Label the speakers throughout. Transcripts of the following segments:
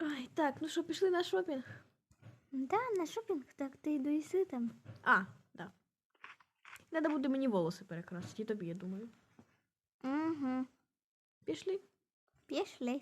Speaker 1: Ай, так, ну що, пішли на шопінг?
Speaker 2: Да, на шопінг, так ти доїси там.
Speaker 1: А, да. Треба буде мені волоси перекрасити, і тобі, я думаю.
Speaker 2: Угу.
Speaker 1: Пішли.
Speaker 2: Пішли.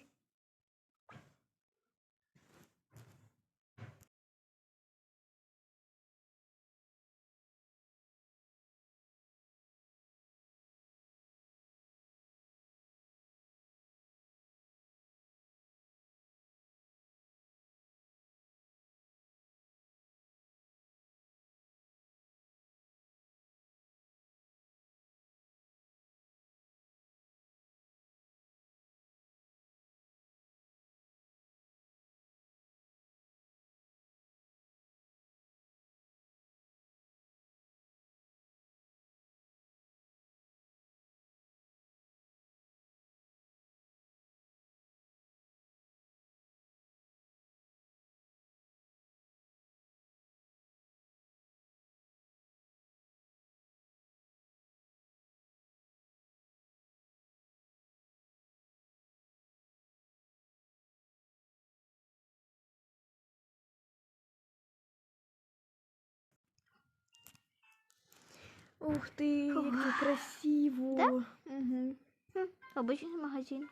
Speaker 1: Ух ти, як
Speaker 2: Фух.
Speaker 1: це красиво.
Speaker 2: Да?
Speaker 1: Угу.
Speaker 2: Хм, обичний магазин.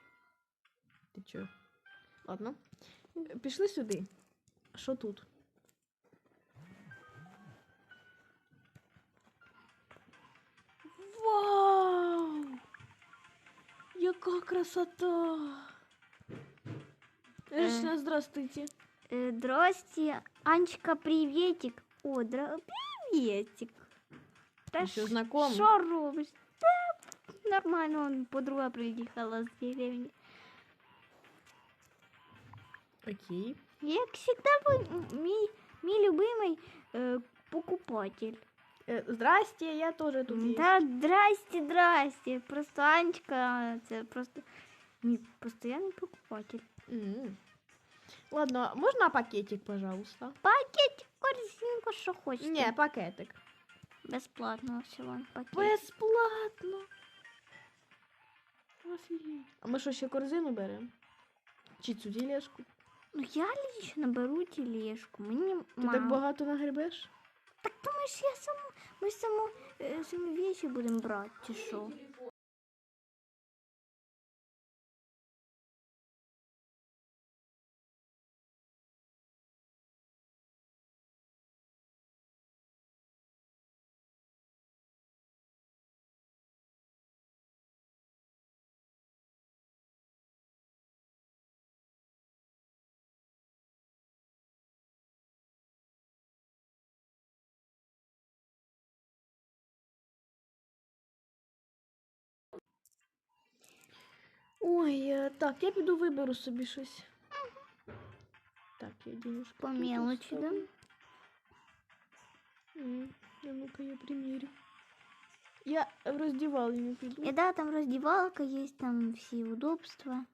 Speaker 1: Ти чо? Ладно. Пішли сюди. Що тут? Вау! Яка красота! Эшна, здравствуйте.
Speaker 2: Э, Здрасте, Анечка, приветик. О, дра... приветик. Та
Speaker 1: Еще
Speaker 2: ш-
Speaker 1: знакомы.
Speaker 2: Що робиш? Та нормально, он подруга приїхала з деревні.
Speaker 1: Окей.
Speaker 2: Як завжди, ви- мій, мій любимий е, покупатель.
Speaker 1: Е, здрасте, я тоже тут є.
Speaker 2: Да, здрасте, здрасте. Просто Анечка, це просто мій постійний покупатель.
Speaker 1: М. Ладно, можна пакетик, пожалуйста?
Speaker 2: Пакетик, корзинку, що хочете.
Speaker 1: Не, пакетик.
Speaker 2: Безплатно всього пакет.
Speaker 1: Безплатно. Офігеть. А ми що, ще корзину беремо? Чи цю тележку?
Speaker 2: Ну я лично беру тележку. Мені
Speaker 1: Ти
Speaker 2: мало.
Speaker 1: так багато нагребеш?
Speaker 2: Так то ми ж я саму, ми саму, е, самі вещи будемо брати, чи що?
Speaker 1: Ой, е, так, я піду виберу собі щось. Так, я денежку.
Speaker 2: По
Speaker 1: тут
Speaker 2: мелочі, да?
Speaker 1: оставлю. М, А ну-ка я примерю. Я в роздівальню піду.
Speaker 2: И да, там раздевалка есть, там все удобства.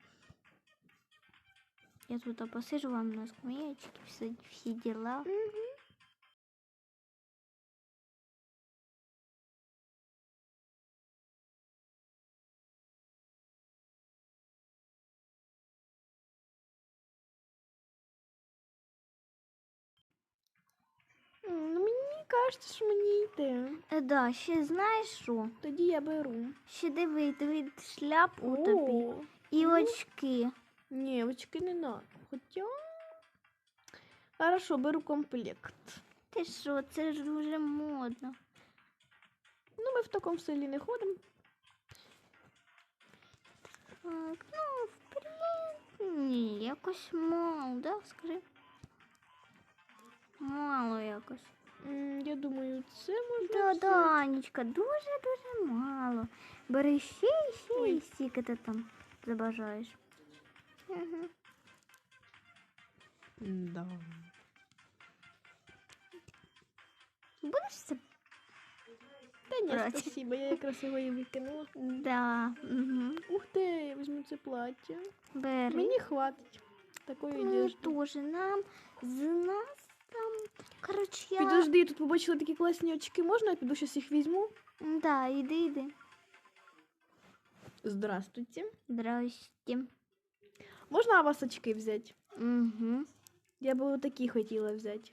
Speaker 2: Я тут посижу вам на скамеечке, все, все дела.
Speaker 1: Мгм. Мені що мені йде.
Speaker 2: Е, да, ще знаєш що?
Speaker 1: Тоді я беру.
Speaker 2: Ще диви, диви шляпу тобі. І
Speaker 1: ну.
Speaker 2: очки.
Speaker 1: Ні, очки не надо. Хоча. Хорошо, беру комплект.
Speaker 2: Ти що, це ж дуже модно.
Speaker 1: Ну, ми в такому селі не ходимо.
Speaker 2: Так, ну, в принципі, ні, якось мало, да, скажи? Мало якось.
Speaker 1: М, Я думаю, це можна.
Speaker 2: Да,
Speaker 1: взяти.
Speaker 2: да, Анечка, дуже-дуже мало. Бери ще і ще
Speaker 1: Ой.
Speaker 2: і стільки ти там забажаєш. Угу.
Speaker 1: Да.
Speaker 2: Будеш це?
Speaker 1: Та ні,
Speaker 2: Брать.
Speaker 1: спасибо, я якраз його і викинула.
Speaker 2: Да. Угу.
Speaker 1: Ух ти, я візьму це плаття.
Speaker 2: Бери.
Speaker 1: Мені хватить такої
Speaker 2: Мені
Speaker 1: одежди.
Speaker 2: теж нам з нас там. Коротше, я.
Speaker 1: Підожди, тут побачила такі класні очки. Можна я піду щось їх візьму?
Speaker 2: Да, іди, іди.
Speaker 1: Здравствуйте.
Speaker 2: Здрасте.
Speaker 1: Можна у вас очки взяти?
Speaker 2: Угу.
Speaker 1: Я би такі хотіла взяти.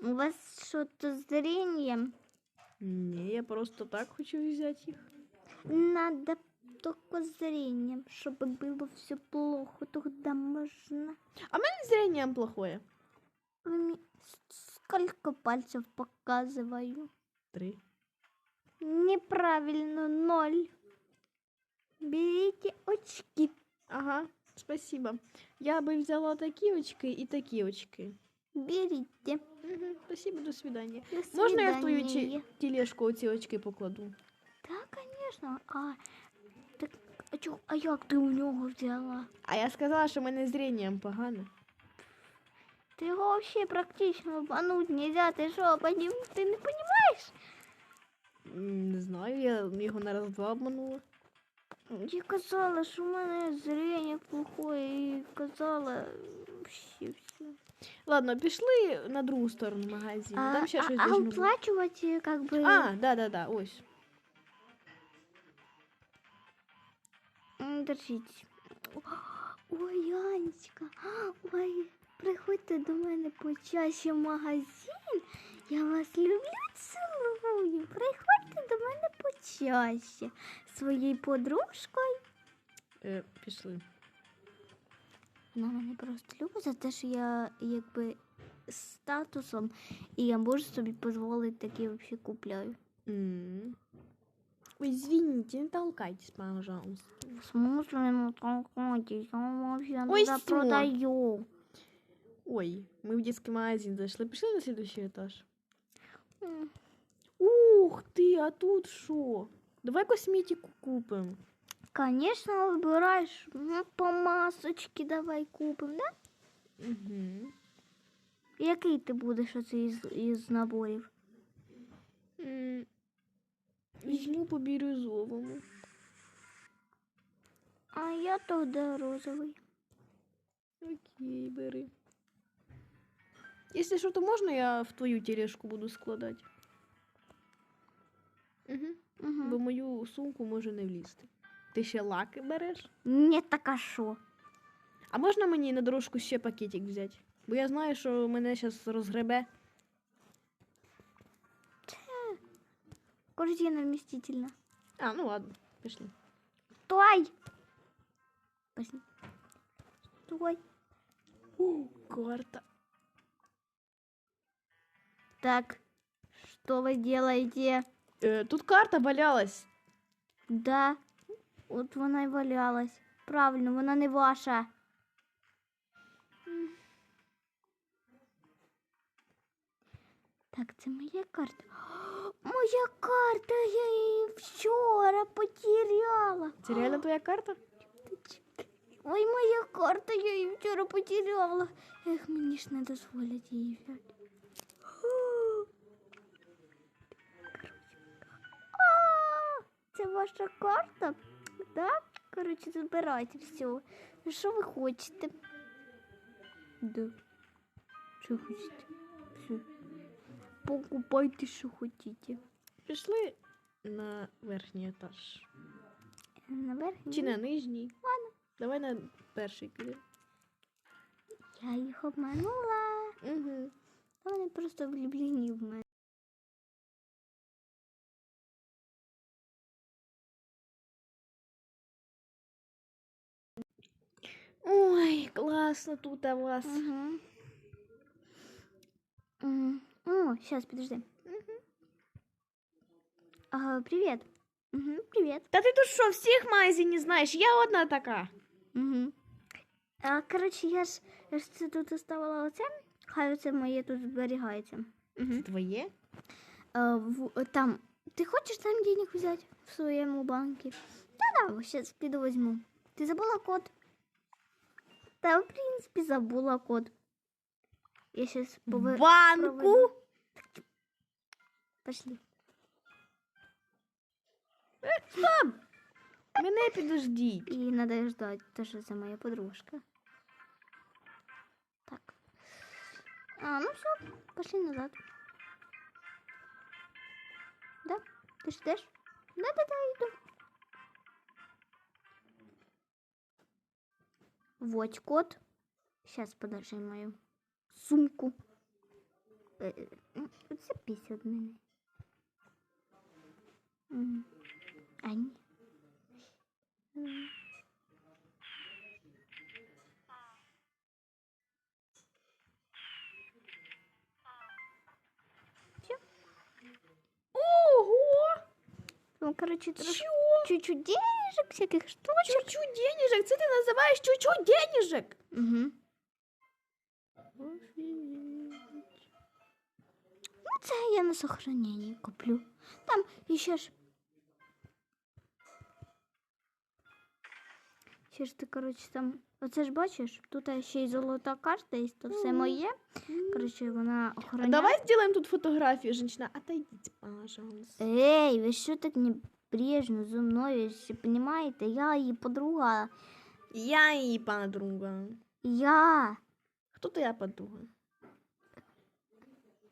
Speaker 2: У вас що-то з зрінням?
Speaker 1: Ні, я просто так хочу взяти їх.
Speaker 2: Надо только зрением, чтобы было все плохо, тогда можно.
Speaker 1: А в мене зріння плохое.
Speaker 2: Вы мне с- сколько пальцев показываю?
Speaker 1: Три.
Speaker 2: Неправильно, ноль. Берите очки.
Speaker 1: Ага, спасибо. Я би взяла такі очки і такі очки.
Speaker 2: Берите.
Speaker 1: Угу, спасибо, до свидання.
Speaker 2: До
Speaker 1: Можна я в твою
Speaker 2: свидания.
Speaker 1: ті- тележку оці очки покладу?
Speaker 2: Да, конечно. А, так, а, чо, а як ти у нього взяла?
Speaker 1: А я сказала, що в мене зрінням погано.
Speaker 2: Ты его вообще практично обмануть нельзя. Ты что, поним... ты не понимаешь?
Speaker 1: М, Не знаю, я його на раз-два обманула.
Speaker 2: Я казала, що у мене зрення плохое, і казала вообще все.
Speaker 1: Ладно, пішли на другу сторону магазину.
Speaker 2: А,
Speaker 1: Там ще
Speaker 2: а,
Speaker 1: щось
Speaker 2: а
Speaker 1: должно бути.
Speaker 2: оплачивать э, как бы...
Speaker 1: А, да, да, да, ось.
Speaker 2: М, Держіть. Ой, Анечка, ой, приходьте до мене почаще в магазин. Я вас люблю, цілую. Приходьте до мене почаще. Своєю подружкою.
Speaker 1: Е, пішли.
Speaker 2: Вона мене просто любить за те, що я якби статусом, і я можу собі дозволити такі взагалі купляю.
Speaker 1: М. Ой, извините, не толкайтесь, пожалуйста.
Speaker 2: В смысле, ну толкайтесь, я вам вообще
Speaker 1: Ой,
Speaker 2: продаю.
Speaker 1: Ой, мы в детский магазин зашли. Пішли на следующий этаж.
Speaker 2: М,
Speaker 1: Ух ты, а тут що? Давай косметику купим.
Speaker 2: Конечно, выбираешь ну, по масочке давай купим, да?
Speaker 1: Угу.
Speaker 2: Який ти будеш оце із, із наборів?
Speaker 1: Візьму по бірюзовому.
Speaker 2: А я тоді розовий.
Speaker 1: Окей, бери. Если что-то можно, я в твою тележку буду складати. Угу. Бо
Speaker 2: Угу.
Speaker 1: в мою сумку може не влізти. Ти ще лаки береш?
Speaker 2: Не така що.
Speaker 1: А можна мені на дорожку ще пакетик взяти? Бо я знаю, що мене зараз розгребе.
Speaker 2: Корзина вмістительна.
Speaker 1: А, ну ладно, пішли.
Speaker 2: Стой! Пошли. Стой.
Speaker 1: У, карта.
Speaker 2: Так, что вы делаете?
Speaker 1: Е, тут карта валялась.
Speaker 2: Да, от вона й валялась. Правильно, вона не ваша. Так, це моя карта. Моя карта, я її вчора потеряла.
Speaker 1: Це реально твоя карта?
Speaker 2: Ой, моя карта, я її вчора потеряла. Ех, мені ж не дозволять її взяти. Це ваша карта? Да? Коротше, забирайте все. Що ви хочете? Да. Що хочете? Все. Покупайте, що хочете.
Speaker 1: Пішли на верхній етаж.
Speaker 2: Наверх?
Speaker 1: Чи на нижній?
Speaker 2: Ладно.
Speaker 1: Давай на перший підемо.
Speaker 2: Я їх обманула.
Speaker 1: Угу.
Speaker 2: Вони просто влюблені в мене.
Speaker 1: Ой, класно тут у вас.
Speaker 2: Угу. О, сейчас, подожди. Ага, привет. Угу, привет.
Speaker 1: Та ти тут що, всіх магазинів знаєш? Я одна така.
Speaker 2: Угу. А, коротше, я ж, я ж це тут оставила оце. Хай оце моє тут зберігається. Угу.
Speaker 1: Це твоє?
Speaker 2: А, в, там. Ти хочеш там денег взяти в своєму банку? Да, да, сейчас піду возьму. Ти забула код? Та, в принципі, забула код. Я сейчас пове...
Speaker 1: Банку?
Speaker 2: проведу. Пошли.
Speaker 1: Мене підождіть.
Speaker 2: И надо ждать, тоже за моя подружка. Так. А, ну все, пошли назад. Да? Ты ждешь? Да-да-да, иду. Вот код. Сейчас подожди мою сумку. Е, е, м, Це мене. М.
Speaker 1: Ого!
Speaker 2: Ну, короче, чуть-чуть денежек, всяких штучек.
Speaker 1: Чуть-чуть денежек. Це ти називаєш чуть-чуть денежек?
Speaker 2: Угу. Ну, це я на сохранение куплю. Там ще ж. Ще ж ти, коротше, там. Оце ж бачиш, тут ще й золота карта є, то все моє. Коротше, вона
Speaker 1: А
Speaker 2: охороняє.
Speaker 1: давай сделаем тут фотографию, женщина. Отойдите, пожалуйста.
Speaker 2: Ей, ви що так небрежно зі мною, всі понімаєте? Я її подруга.
Speaker 1: Я и подруга.
Speaker 2: Я.
Speaker 1: Кто твоя подруга?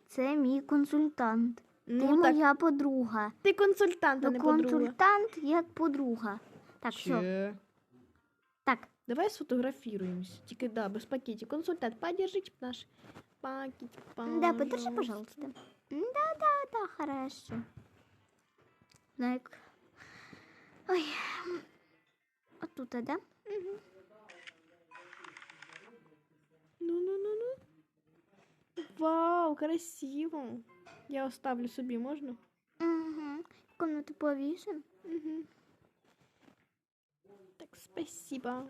Speaker 2: Це мій консультант. Ти
Speaker 1: Ну так,
Speaker 2: моя подруга.
Speaker 1: ти консультант, а
Speaker 2: Ну,
Speaker 1: не подруга.
Speaker 2: консультант як подруга. Так, все.
Speaker 1: Че?
Speaker 2: Так,
Speaker 1: Давай сфотографируемся. Тільки да, без пакетів. Консультант, подержите наш пакет,
Speaker 2: да, подержи, пожалуйста. Да, да, да, хорошо. Так. Ой. А тут, да?
Speaker 1: Мгм. Ну-ну-ну-ну. Вау, красиво. Я оставлю собі, можна?
Speaker 2: Угу. Комнату повісим.
Speaker 1: Угу. Так, спасибо.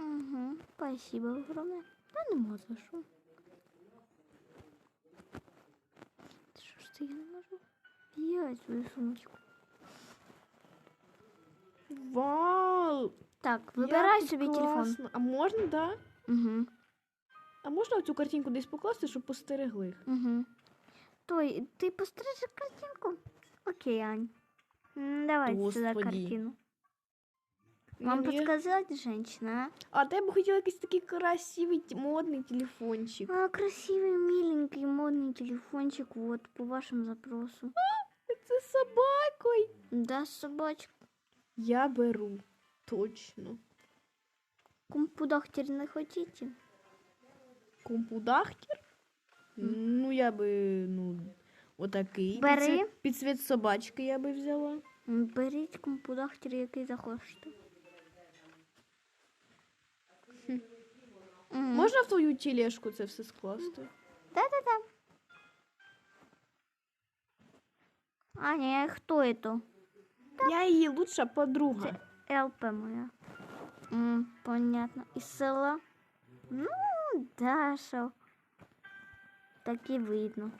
Speaker 2: Угу. Спасибо огромное. Да нема за що. Що ж це я не можу? Я свою сумочку.
Speaker 1: Вау!
Speaker 2: Так, вибирай собі телефон.
Speaker 1: А можна, да?
Speaker 2: Угу.
Speaker 1: А можна цю картинку десь покласти, щоб постерегли?
Speaker 2: Угу. Той, ты пострижи картинку? Окей, Ань. М, Давай сюда
Speaker 1: Господи.
Speaker 2: картину. Вам подсказать, женщина?
Speaker 1: А ти б хотіла якийсь такий красивий т- модний телефончик.
Speaker 2: А, красивый, миленький, модный телефончик, вот, по вашему запросу.
Speaker 1: Це з собакою.
Speaker 2: Да, собачка.
Speaker 1: Я беру. Точно.
Speaker 2: Компудахтер не хотите?
Speaker 1: Компудахтер? Ну, я би, ну, отакий.
Speaker 2: Бери.
Speaker 1: Під цвіт собачки я би взяла.
Speaker 2: Беріть компудахтер, який захочете. Мгм.
Speaker 1: Можна в твою тележку це все скласти?
Speaker 2: Да-да-да. А, не, кто это?
Speaker 1: Я її лучша подруга.
Speaker 2: ЛП моя. М, понятно. Из села? Ну, Даша. Так и видно.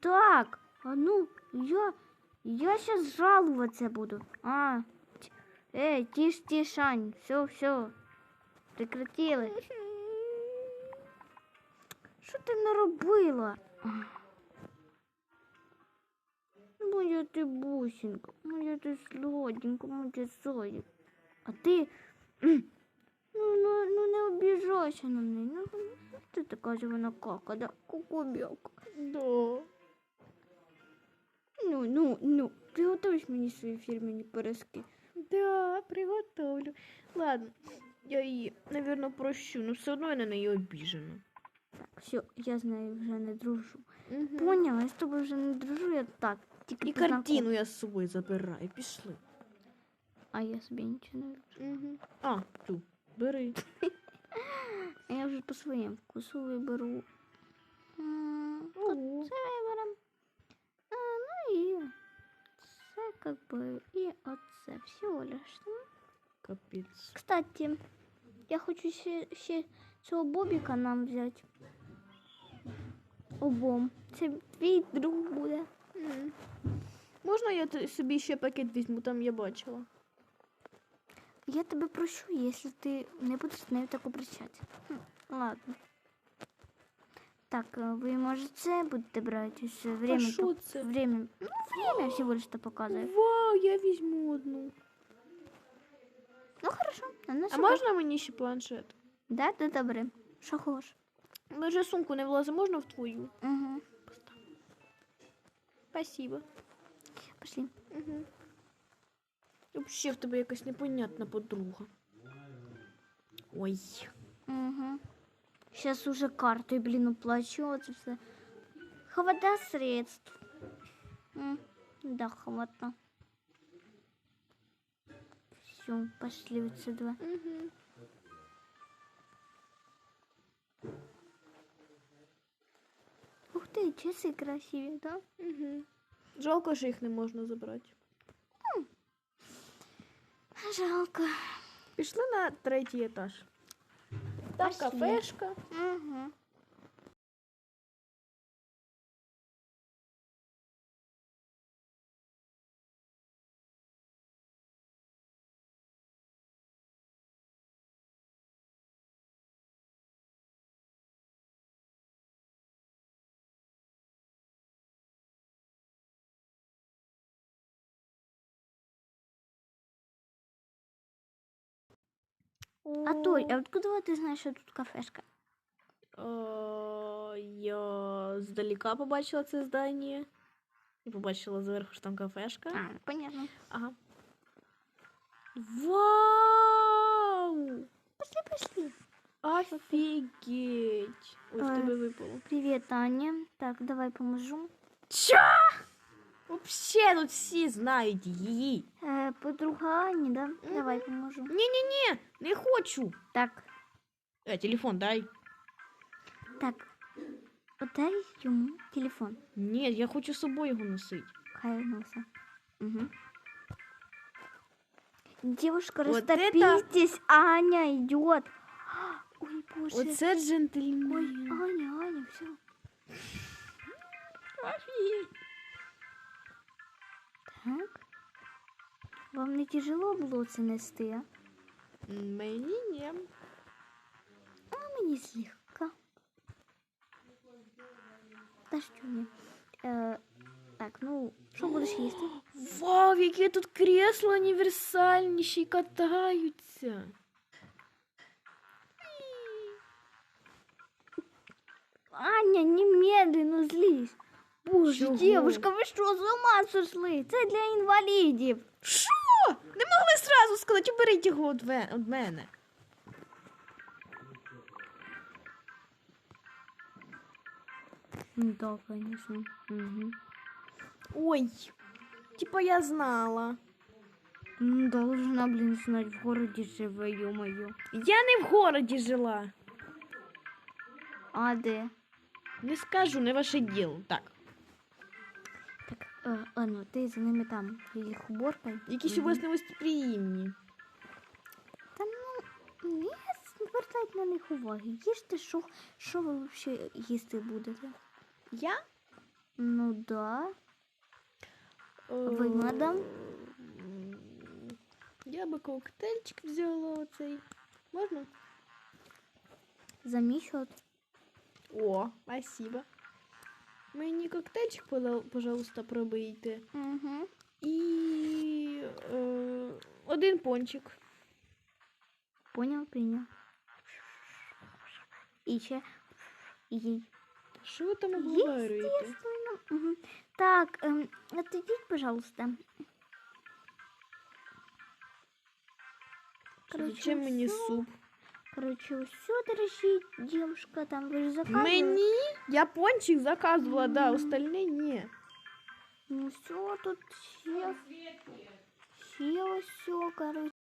Speaker 2: Так, а ну, я, я сейчас жаловаться буду. А, т- эй, тише, тише, Ань, все, все. Прекратили. Що ти наробила? Моя ти бусинка, моя ти сладенька, моя зоя. А ти. Ну, ну, ну не обіжайся на неї. Ну, ну, ти така ж вона кака, да? Кукубяка.
Speaker 1: Да.
Speaker 2: Ну, ну, ну, приготуєш мені свої фірмені пироски.
Speaker 1: Да, приготовлю. Ладно, я її, напевно, прощу, але все одно я на неї обіжена.
Speaker 2: Так, все, я з нею вже не дружу.
Speaker 1: Угу.
Speaker 2: Поняла, я з тобою вже не дружу, я так. Тільки
Speaker 1: І
Speaker 2: познаком-
Speaker 1: картину я з собою забираю. Пішли.
Speaker 2: А я собі нічого не люблю.
Speaker 1: Угу. А, ту, бери.
Speaker 2: А я вже по своєму вкусу виберу. М,
Speaker 1: Ого.
Speaker 2: Це виберем. А, ну і це как би і оце всього лиш. Ну,
Speaker 1: Капець.
Speaker 2: Кстати, я хочу ще, ще цього бобіка нам взяти. Обом. Це твій друг буде.
Speaker 1: М. Можна я собі ще пакет візьму, там я бачила.
Speaker 2: Я тебе прощу, якщо ти не будеш з нею так обращатися. Ладно. Так, ви може це будете брати? Е,
Speaker 1: А
Speaker 2: Время,
Speaker 1: що
Speaker 2: пок-
Speaker 1: це?
Speaker 2: время. Ну, время всего лиш то показує.
Speaker 1: Вау, я візьму одну.
Speaker 2: Ну, хорошо. На нас
Speaker 1: А можна мені ще планшет?
Speaker 2: Да, да, добре. Що хочеш?
Speaker 1: Ми вже сумку не влазить, можна в твою?
Speaker 2: Угу.
Speaker 1: Спасибо.
Speaker 2: Пошли.
Speaker 1: Угу. Вообще в тебе якась непонятна подруга. Ой.
Speaker 2: Угу. Сейчас уже картой, блин, уплачу. Все. Хвата средств. М, Да, хвата. Все, пошли отсюда.
Speaker 1: Угу.
Speaker 2: Ух ты, часы красивые, да?
Speaker 1: Угу. Жалко, що їх не можна забрати.
Speaker 2: Жалко.
Speaker 1: Пішли на третій етаж. Там
Speaker 2: Пошли.
Speaker 1: кафешка.
Speaker 2: Угу. А Толь, а откуда ты знаешь, что тут кафешка?
Speaker 1: Е, Я здалека побачила це здання. І побачила зверху, що там кафешка.
Speaker 2: А, понятно.
Speaker 1: Ага. Вау!
Speaker 2: Пошли, пошли.
Speaker 1: Офігеть!
Speaker 2: Е.
Speaker 1: тебе випало.
Speaker 2: Привет, Аня. Так, давай поможу.
Speaker 1: Чо? Вообще тут всі знають її.
Speaker 2: Э, подруга Ани, да? Давай поможу.
Speaker 1: Ні-ні-ні, не хочу.
Speaker 2: Так,
Speaker 1: Е, телефон дай.
Speaker 2: так. Подай ему телефон.
Speaker 1: Ні, я хочу з собою його носити.
Speaker 2: Хай вернулся. Угу. Девушка,
Speaker 1: Вот
Speaker 2: растопитесь, Аня идет. Ой, боже.
Speaker 1: Оце
Speaker 2: Ой,
Speaker 1: джентльмен.
Speaker 2: Аня, Аня, все.
Speaker 1: Офігеть.
Speaker 2: Так. Вам не тяжело було це нести, а?
Speaker 1: Мені ні.
Speaker 2: А мені слегка. Та що ні. Е, так, ну, що будеш їсти?
Speaker 1: Вау, які тут кресла універсальні, ще й катаються.
Speaker 2: Аня, немедленно злізь. Боже,
Speaker 1: Чого?
Speaker 2: девушка, ви що, з ума сошли? Це для інвалідів.
Speaker 1: Що? Не могли сразу сказати, уберіть його від мене.
Speaker 2: Ну да, конечно. Угу.
Speaker 1: Ой, типа я знала.
Speaker 2: Ну, должна, блин, знать, в городе живе, ё-моё.
Speaker 1: Я не в городі жила.
Speaker 2: А де?
Speaker 1: Не скажу, не ваше діло. Так,
Speaker 2: Е, а ну, ти за ними там їх уборкай.
Speaker 1: якісь у вас невостеприємні.
Speaker 2: Та ну, не звертайте на них уваги. Їжте, що, що ви взагалі їсти будете?
Speaker 1: Я?
Speaker 2: Ну да.
Speaker 1: Ви,
Speaker 2: мадам?
Speaker 1: Я би коктейльчик взяла оцей. Можна?
Speaker 2: За мій счет.
Speaker 1: О, спасибо. Мені коктейльчик, пожалуйста, пробийте.
Speaker 2: Угу.
Speaker 1: І е, один пончик.
Speaker 2: Понял, прийняв. І ще їй.
Speaker 1: Що ви там обговорюєте?
Speaker 2: Угу. Так, эм, отойдите, пожалуйста.
Speaker 1: Зачем мені суп?
Speaker 2: Короче, все, дорогие девушка, там вы же заказывали.
Speaker 1: Мені? Я пончик заказувала, да, остальне ні.
Speaker 2: Ну все, тут все. Все, все, короче.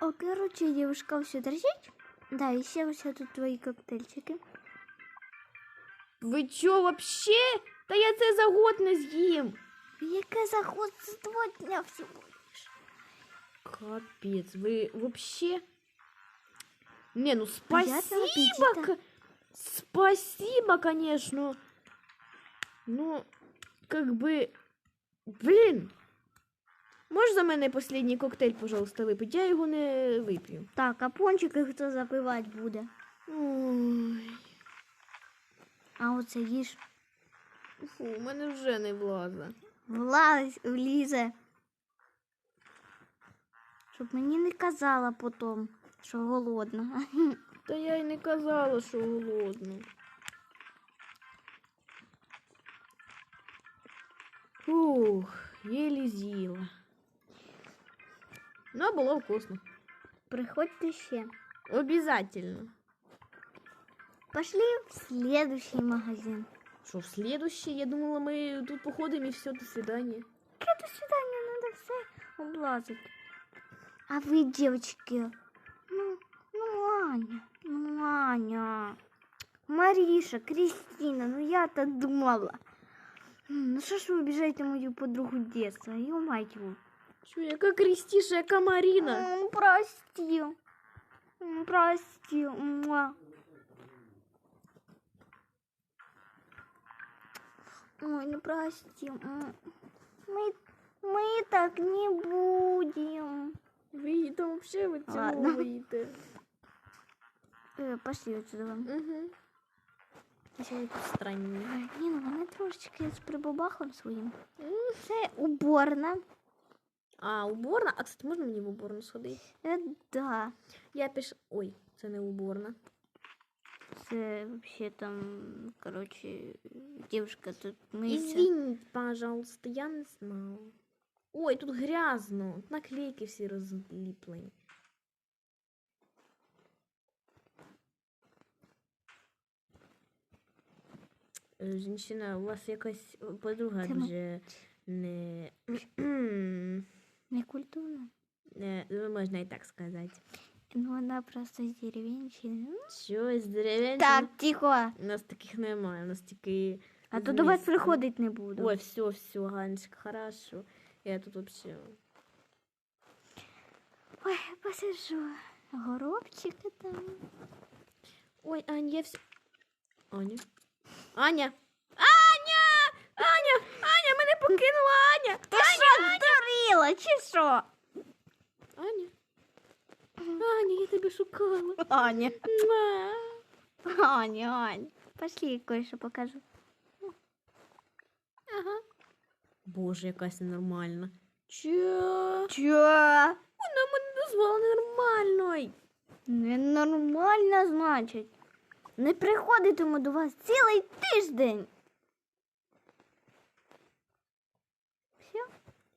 Speaker 2: О, короче, девушка, все дрожить. Да, и все, все тут твои коктейльчики.
Speaker 1: Ви чо вообще? Та я це за год не з'їм.
Speaker 2: Яке заход з два дня всього.
Speaker 1: Капец, вы вообще... Не, ну спасибо, спасибо, конечно. Ну, как бы, блин. Можеш за мене последній коктейль, пожалуйста, випити? Я його не вип'ю.
Speaker 2: Так, а пончики хто запивати буде?
Speaker 1: Ой,
Speaker 2: А оце їж.
Speaker 1: фу, у мене вже не влазить.
Speaker 2: влазь, влізе. Щоб мені не казала потім, що голодна.
Speaker 1: Та я й не казала, що голодна. Фух, єлі з'їла. Ну, було вкусно.
Speaker 2: Приходьте ще.
Speaker 1: Обязательно.
Speaker 2: Пошли в следующий магазин.
Speaker 1: Що, в следующий? Я думала, ми тут походимо і все, до свидання.
Speaker 2: Какое до свидания, надо все облазить. А вы, девочки, ну, ну, Аня, ну, Аня, Мариша, Кристина, ну я-то думала. Ну что ж вы обижаете мою подругу детства, ё-моё.
Speaker 1: Що, яка Крістіша, яка Маріна?
Speaker 2: М, Прости, М, прости, муа. Ой, ну прости. М. Мы, мы так не будем.
Speaker 1: Ви її там взагалі
Speaker 2: Ладно.
Speaker 1: вицілуєте.
Speaker 2: Э, пошли отсюда.
Speaker 1: Угу. Ще тут странні.
Speaker 2: Ой, Ні, ну вони трошечки з прибабахом своїм.
Speaker 1: М.
Speaker 2: Це уборна.
Speaker 1: А, уборна? А, кстати, можна мені в уборну сходити?
Speaker 2: Е, да.
Speaker 1: Я піш... Ой, це не уборна.
Speaker 2: Це вообще там, короче, девушка тут миється.
Speaker 1: Извините, пожалуйста, я не знала. Ой, тут грязно. Наклейки всі розліплені. Е, Жінчина, у вас якась подруга
Speaker 2: Це ми-
Speaker 1: дуже не...
Speaker 2: Некультурно.
Speaker 1: не... ну, Можна і так сказати.
Speaker 2: Ну, вона просто з деревенщини.
Speaker 1: Щось дерев'яне.
Speaker 2: Так, тихо.
Speaker 1: У нас таких немає, у нас тільки...
Speaker 2: А то до вас
Speaker 1: міста.
Speaker 2: приходить не буду.
Speaker 1: Ой, все, все, Ганечка, хорошо. Я тут вообще...
Speaker 2: Ой, посижу. Горобчики там.
Speaker 1: Ой, Ань, я все... Аня? Аня! Аня! Аня! Аня, мене покинула Аня!
Speaker 2: Ти що, здуріла, чи що?
Speaker 1: Аня? Аня, я тебе шукала.
Speaker 2: Аня. Аня, Аня. Пошли, кое-що покажу.
Speaker 1: Ага. Боже, якась ненормальна. Чо?
Speaker 2: Чо?
Speaker 1: Вона мене назвала ненормальною.
Speaker 2: Ненормально, значить. Не приходитиму до вас цілий тиждень.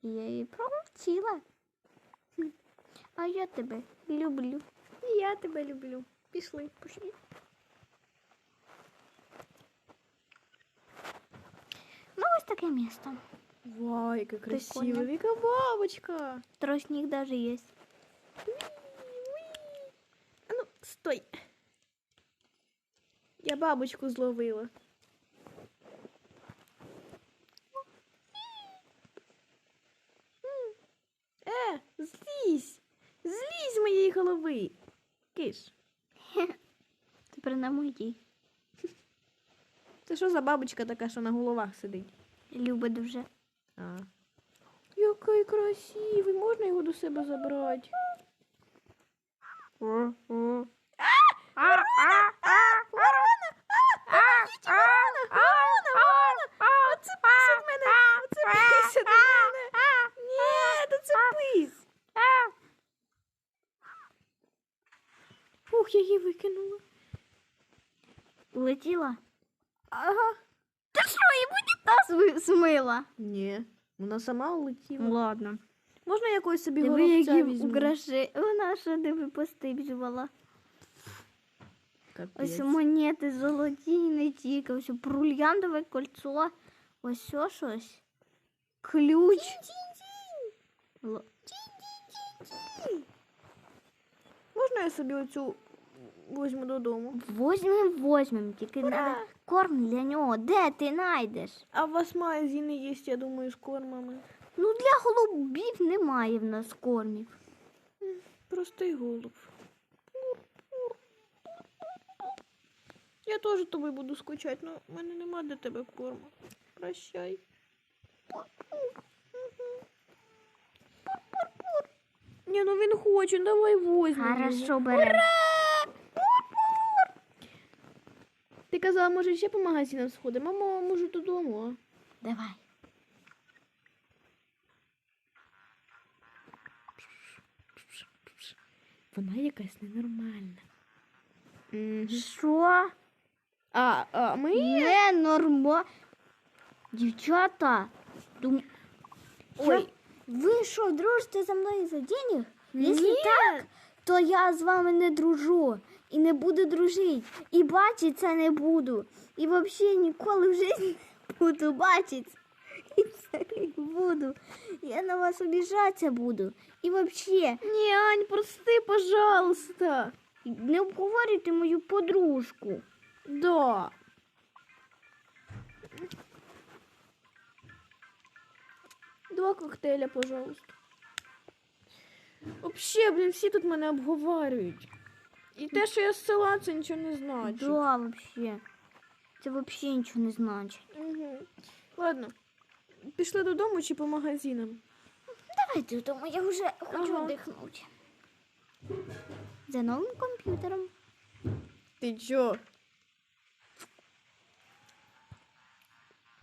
Speaker 2: я її промовчила. Хм. А я тебе люблю.
Speaker 1: І я тебе люблю. Пішли, пішли.
Speaker 2: Ну, ось таке місто.
Speaker 1: Вау, яка красива,
Speaker 2: Прикольно.
Speaker 1: яка бабочка.
Speaker 2: Тросник даже є.
Speaker 1: А ну, стой. Я бабочку зловила.
Speaker 2: Тепер
Speaker 1: це що за бабочка така, що на головах сидить?
Speaker 2: Люба дуже.
Speaker 1: А. Який красивий, можна його до себе забрати? Ух, я її викинула.
Speaker 2: Улетіла.
Speaker 1: Ага.
Speaker 2: Та що, і будь та смила?
Speaker 1: Ні, вона сама улетіла.
Speaker 2: Ладно.
Speaker 1: Можна якось собі
Speaker 2: Диви,
Speaker 1: горобця
Speaker 2: які
Speaker 1: візьму?
Speaker 2: гроші. Вона що диви постипжувала.
Speaker 1: Капець.
Speaker 2: Ось монети золоті, не тільки. Ось брульянтове кольцо. Ось що щось. Ключ. Л-
Speaker 1: Можна я собі оцю візьму додому?
Speaker 2: Возьмем, возьмем, тільки на корм для нього. Де ти знайдеш?
Speaker 1: А у вас магазини є, я думаю, з кормами.
Speaker 2: Ну, для голубів немає в нас кормів.
Speaker 1: Простий голуб. Я теж тобі буду скучати, але в мене нема для тебе корму. Прощай. Ні, ну він хоче, давай возьмемо.
Speaker 2: Хорошо, беремо.
Speaker 1: казала, може ще по магазинам сходимо, а мама може додому.
Speaker 2: Давай.
Speaker 1: Вона якась ненормальна.
Speaker 2: Що?
Speaker 1: А, а ми
Speaker 2: не норма. Дівчата, дум...
Speaker 1: Ой.
Speaker 2: ви що, дружите за мною за денег? Якщо так, то я з вами не дружу і не буду дружити. І бачити це не буду. І взагалі ніколи в житті буду бачити. І це не буду. Я на вас обіжатися буду. І взагалі
Speaker 1: Ні, Ань, прости, пожалуйста.
Speaker 2: не обговорюйте мою подружку.
Speaker 1: Да. Два коктейля, пожалуйста. Вообще, блін, всі тут мене обговорюють. І те, що я з села, це нічого не значить.
Speaker 2: Да, взагалі. Це взагалі нічого не значить.
Speaker 1: Угу. Ладно. Пішли додому чи по магазинам?
Speaker 2: Давайте додому, я вже хочу
Speaker 1: Ага.
Speaker 2: віддихнути. За новим комп'ютером.
Speaker 1: Ти чо?